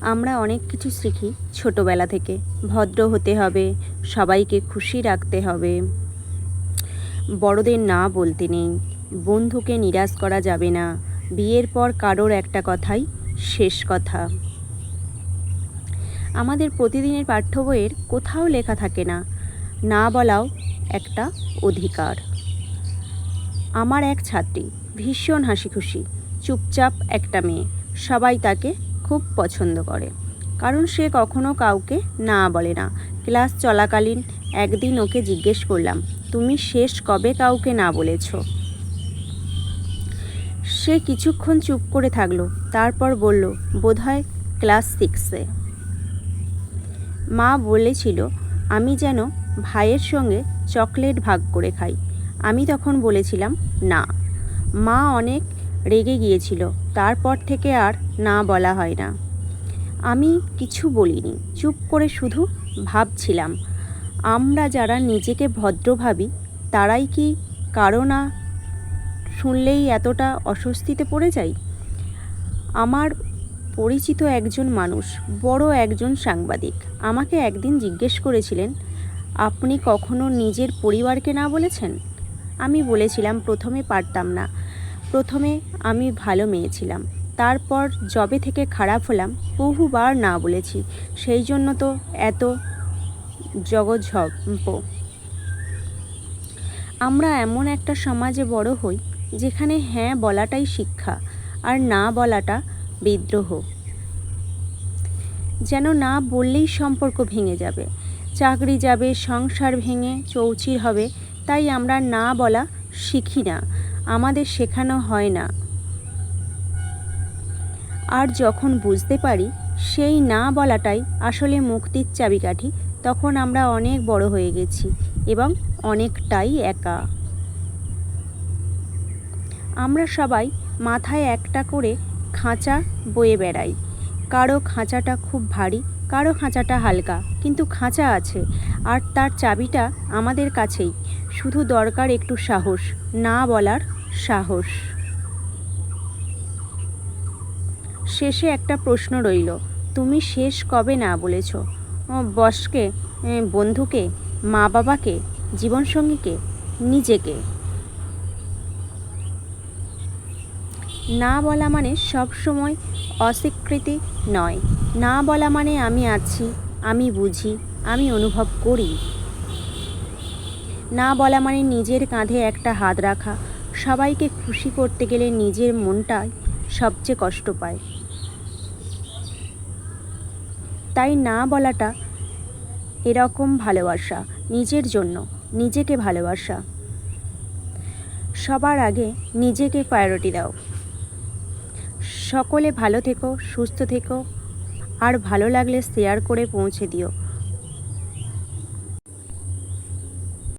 আমরা অনেক কিছু শিখি ছোটোবেলা থেকে। ভদ্র হতে হবে, সবাইকে খুশি রাখতে হবে। বড়দের না বলতে নেই, বন্ধুকে নিরাশ করা যাবে না। বিয়ের পর কারোর একটা কথাই শেষ কথা। আমাদের প্রতিদিনের পাঠ্য বইয়ের কোথাও লেখা থাকে না। না বলাও একটা অধিকার। আমার এক ছাত্রী ভীষণ হাসি খুশি চুপচাপ একটা মেয়ে। সবাই তাকে খুব পছন্দ করে। কারণ সে কখনো কাউকে না বলে না। ক্লাস চলাকালীন একদিন ওকে জিজ্ঞেস করলাম, তুমি শেষ কবে কাউকে না বলেছ? সে কিছুক্ষণ চুপ করে থাকল, তারপর বলল, বোধহয় ক্লাস সিক্সে। মা বলেছিল, আমি যেন ভাইয়ের সঙ্গে চকলেট ভাগ করে খাই। আমি তখন বলেছিলাম, না। মা অনেক রেগে গিয়েছিল। তারপর থেকে আর না বলা হয় না। আমি কিছু বলিনি, চুপ করে শুধু ভাবছিলাম, আমরা যারা নিজেকে ভদ্র ভাবি, তারাই কি কারও না শুনলেই এতটা অস্বস্তিতে পড়ে যাই? আমার পরিচিত একজন মানুষ, বড় একজন সাংবাদিক, আমাকে একদিন জিজ্ঞেস করেছিলেন, আপনি কখনো নিজের পরিবারকে না বলেছেন? আমি বলেছিলাম, প্রথমে পারতাম না। প্রথমে আমি ভালো মেয়ে ছিলাম। তারপর জবে থেকে খারাপ হলাম, বহুবার না বলেছি। সেই জন্য তো এত জগজ্ঝম্প আমরা এমন একটা সমাজে বড় হই, যেখানে হ্যাঁ বলাটাই শিক্ষা, আর না বলাটা বিদ্রোহ। যেন না বললেই সম্পর্ক ভেঙে যাবে। চাকরি যাবে, সংসার ভেঙে চৌচির হবে, তাই আমরা না বলা শিখি না। আমাদের শেখানো হয় না। আর যখন বুঝতে পারি সেই না বলাটাই আসলে মুক্তির চাবিকাঠি, তখন আমরা অনেক বড় হয়ে গেছি এবং অনেকটাই একা। আমরা সবাই মাথায় একটা করে খাঁচা বয়ে বেড়াই। কারও খাঁচাটা খুব ভারী কারও খাঁচাটা হালকা, কিন্তু খাঁচা আছে, আর তার চাবিটা আমাদের কাছেই। শুধু দরকার একটু সাহস, না বলার সাহস। শেষে একটা প্রশ্ন রইল, তুমি শেষ কবে না বলেছ? বসকে বন্ধুকে মা বাবাকে জীবনসঙ্গীকে, নিজেকে? না বলা মানে সব সময় অস্বীকৃতি নয়। না বলা মানে আমি আছি, আমি বুঝি, আমি অনুভব করি। না বলা মানে নিজের কাঁধে একটা হাত রাখা। সবাইকে খুশি করতে গেলে নিজের মনটাই সবচেয়ে কষ্ট পায়। তাই না বলাটা এরকম ভালোবাসা, নিজের জন্য, নিজেকে ভালোবাসা। সবার আগে নিজেকে প্রায়োরিটি দাও। সকলে ভালো থেকো সুস্থ থেকো। আর ভালো লাগলে শেয়ার করে পৌঁছে দিও।